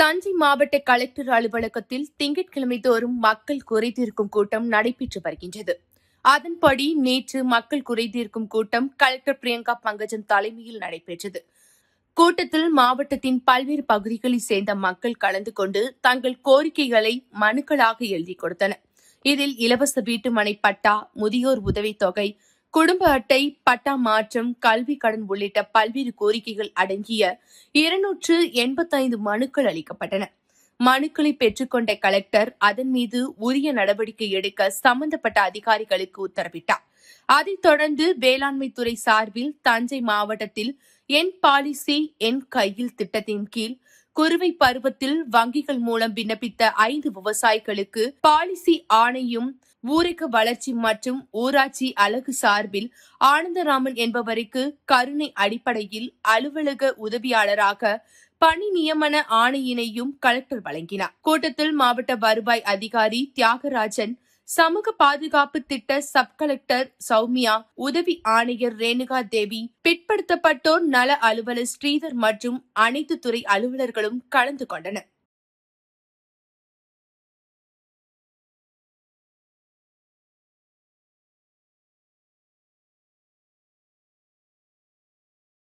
தஞ்சை மாவட்ட கலெக்டர் அலுவலகத்தில் திங்கட்கிழமை தோறும் மக்கள் குறைதீர்க்கும் கூட்டம் நடைபெற்று வருகின்றது. அதன்படி நேற்று மக்கள் குறைதீர்க்கும் கூட்டம் கலெக்டர் பிரியங்கா பங்கஜன் தலைமையில் நடைபெற்றது. கூட்டத்தில் மாவட்டத்தின் பல்வேறு பகுதிகளைச் சேர்ந்த மக்கள் கலந்து கொண்டு தங்கள் கோரிக்கைகளை மனுக்களாக எழுதி கொடுத்தனர். இதில் இலவச வீட்டுமனை பட்டா முதியோர் உதவித்தொகை குடும்ப அட்டை பட்டா மாற்றம் கல்வி கடன் உள்ளிட்ட பல்வேறு கோரிக்கைகள் அடங்கிய இருநூற்று எண்பத்தைந்து மனுக்கள் அளிக்கப்பட்டன. மனுக்களை பெற்றுக்கொண்ட கலெக்டர் அதன் மீது உரிய நடவடிக்கை எடுக்க சம்பந்தப்பட்ட அதிகாரிகளுக்கு உத்தரவிட்டார். அதைத் தொடர்ந்து வேளாண்மை துறை சார்பில் தஞ்சை மாவட்டத்தில் என் பாலிசி என் கையில் திட்டத்தின் கீழ் குறுவை பருவத்தில் வங்கிகள் மூலம் விண்ணப்பித்த ஐந்து விவசாயிகளுக்கு பாலிசி ஆணையும் ஊருக்கு வளர்ச்சி மற்றும் ஊராட்சி அலகு சார்பில் ஆனந்தராமன் என்பவருக்கு கருணை அடிப்படையில் அலுவலக உதவியாளராக பணி நியமன ஆணையினையும் கலெக்டர் வழங்கினார். கூட்டத்தில் மாவட்ட வருவாய் அதிகாரி தியாகராஜன் சமூக பாதுகாப்பு திட்ட சப் கலெக்டர் சௌமியா உதவி ஆணையர் ரேணுகா தேவி பிற்படுத்தப்பட்டோர் நல அலுவலர் ஸ்ரீதர் மற்றும் அனைத்து துறை அலுவலர்களும் கலந்து கொண்டனர்.